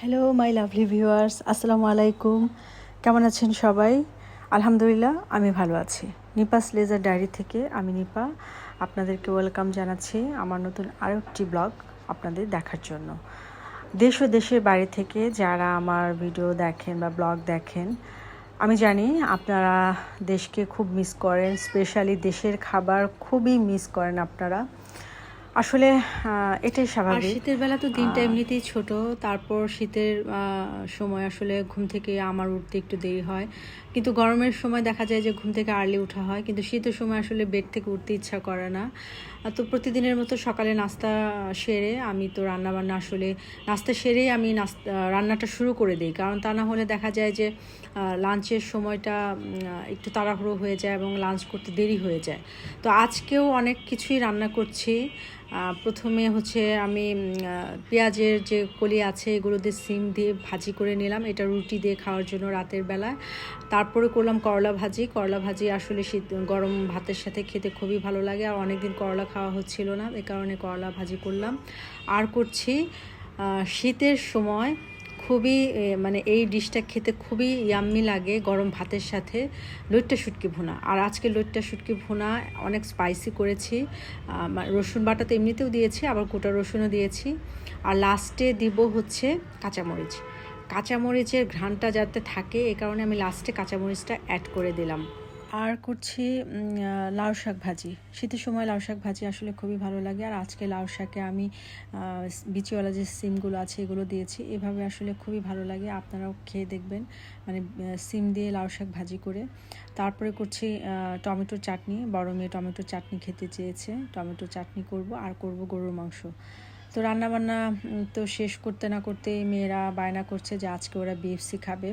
Hello my lovely viewers আসসালামু আলাইকুম কেমন আছেন সবাই? আলহামদুলিল্লাহ, আমি ভালো আছি। নিপাস লেজার ডায়েরি থেকে আমি নিপা আপনাদেরকে ওয়েলকাম জানাচ্ছি আমার নতুন আরও একটি ব্লগ আপনাদের দেখার জন্য। দেশ ও দেশের বাইরে থেকে যারা আমার ভিডিও দেখেন বা ব্লগ দেখেন, আমি জানি আপনারা দেশকে খুব মিস করেন স্পেশালি দেশের খাবার খুবই মিস করেন আপনারা। আসলে এটাই স্বাভাবিক। শীতের বেলা তো দিনটা এমনিতেই ছোট তারপর শীতের সময় আসলে ঘুম থেকে আমার উঠতে একটু দেরি হয়। কিন্তু গরমের সময় দেখা যায় যে ঘুম থেকে আর্লি ওঠা হয় কিন্তু শীতের সময় আসলে বেড থেকে উঠতে ইচ্ছা করে না। তো প্রতিদিনের মতো সকালে নাস্তা সেরে আমি তো রান্না বান্না আসলে নাস্তা সেরেই আমি নাস্তা রান্নাটা শুরু করে দিই। কারণ তা না হলে দেখা যায় যে লাঞ্চের সময়টা একটু তাড়াহুড়ো হয়ে যায় এবং লাঞ্চ করতে দেরি হয়ে যায়। তো আজকেও অনেক কিছুই রান্না করছি। প্রথমে হচ্ছে আমি পেঁয়াজের যে কলি আছে, এগুলো দিয়ে সিম দিয়ে ভাজি করে নিলাম। এটা রুটি দিয়ে খাওয়ার জন্য রাতের বেলায়। তারপরে করলাম করলা ভাজি। করলা ভাজি আসলে শীত, গরম ভাতের সাথে খেতে খুবই ভালো লাগে। আর অনেকদিন করলা খাওয়া হচ্ছিল না, এ কারণে করলা ভাজি করলাম। আর করছি শীতের সময় খুবই মানে এই ডিশটা খেতে খুবই ইয়াম্মি লাগে গরম ভাতের সাথে। লইট্টা শুটকি ভুনা। আর আজকে লইট্টা শুটকি ভুনা অনেক স্পাইসি করেছি। রসুন বাটা তো এমনিতেও দিয়েছি, আবার গোটা রসুনও দিয়েছি। আর লাস্টে দিব হচ্ছে কাঁচামরিচ। কাঁচামরিচের ঘ্রাণটা যাতে থাকে, এ কারণে আমি লাস্টে কাঁচামরিচটা অ্যাড করে দিলাম। আর করছি লাউ শাক ভাজি। শীতের সময় লাউ শাক ভাজি আসলে খুবই ভালো লাগে। আর আজকে লাউ শাকে আমি বিচিওয়ালা যে সিমগুলো আছে এগুলো দিয়েছি। এভাবে আসলে খুবই ভালো লাগে। আপনারাও খেয়ে দেখবেন। মানে সিম দিয়ে লাউ শাক ভাজি করে। তারপরে করছি টমেটোর চাটনি। বড় মেয়ে টমেটোর চাটনি খেতে চেয়েছে। টমেটোর চাটনি করব। আর করব গরুর মাংস। তো রান্নাবান্না তো শেষ করতে না করতেই মেয়েরা বায়না করছে যে আজকে ওরা বিএফসি খাবে।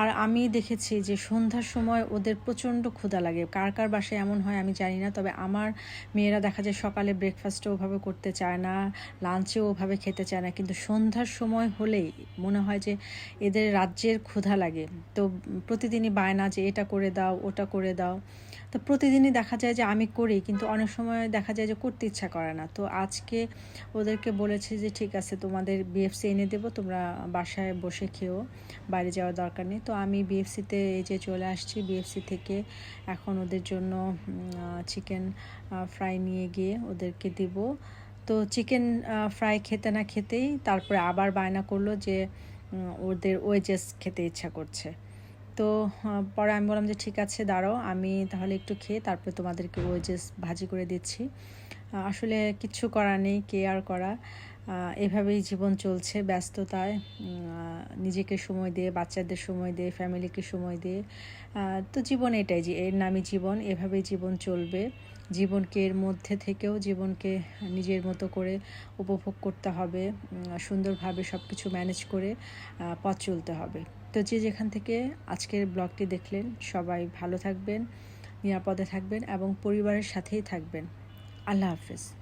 আর আমি দেখেছি যে সন্ধ্যার সময় ওদের প্রচণ্ড ক্ষুধা লাগে। কার কার বাসায় এমন হয় আমি জানি না, তবে আমার মেয়েরা দেখা যায় সকালে ব্রেকফাস্টও ওভাবে করতে চায় না লাঞ্চেও ওভাবে খেতে চায় না। কিন্তু সন্ধ্যার সময় হলেই মনে হয় যে এদের রাজ্যের ক্ষুধা লাগে। তো প্রতিদিনই বায়না যে এটা করে দাও, ওটা করে দাও। তো প্রতিদিনই দেখা যায় যে আমি করি, কিন্তু অনেক সময় দেখা যায় যে করতে ইচ্ছা করে না। তো আজকে ওদেরকে বলেছি যে, ঠিক আছে, তোমাদের বিএফসি এনে দেবো, তোমরা বাসায় বসে খেও, বাইরে যাওয়ার দরকার নেই। তো আমি বিএফসিতে এই যে চলে আসছি বিএফসি থেকে এখন ওদের জন্য চিকেন ফ্রাই নিয়ে গিয়ে ওদেরকে দিব। তো চিকেন ফ্রাই খেতে না খেতেই তারপরে আবার বায়না করল যে ওদের ওয়েজেস খেতে ইচ্ছা করছে। তো পরে আমি বললাম যে ঠিক আছে, দাঁড়াও, আমি তাহলে একটু খেয়ে তারপরে তোমাদেরকে ওয়েজেস ভাজি করে দিচ্ছি। আসলে কিচ্ছু করার নেই কেয়ার করা। এভাবেই জীবন চলছে, ব্যস্ততায় নিজেকে সময় দিয়ে, বাচ্চাদের সময় দিয়ে, ফ্যামিলিকে সময় দিয়ে। তো জীবন এটাই যে, এর নামই জীবন, এভাবেই জীবন চলবে। জীবনকে এর মধ্যে থেকেও জীবনকে নিজের মতো করে উপভোগ করতে হবে সুন্দরভাবে সব কিছু ম্যানেজ করে পথ চলতে হবে। তো যে যেখান থেকে আজকের ব্লগটি দেখলেন, সবাই ভালো থাকবেন, নিরাপদে থাকবেন এবং পরিবারের সাথেই থাকবেন। আল্লাহ হাফেজ।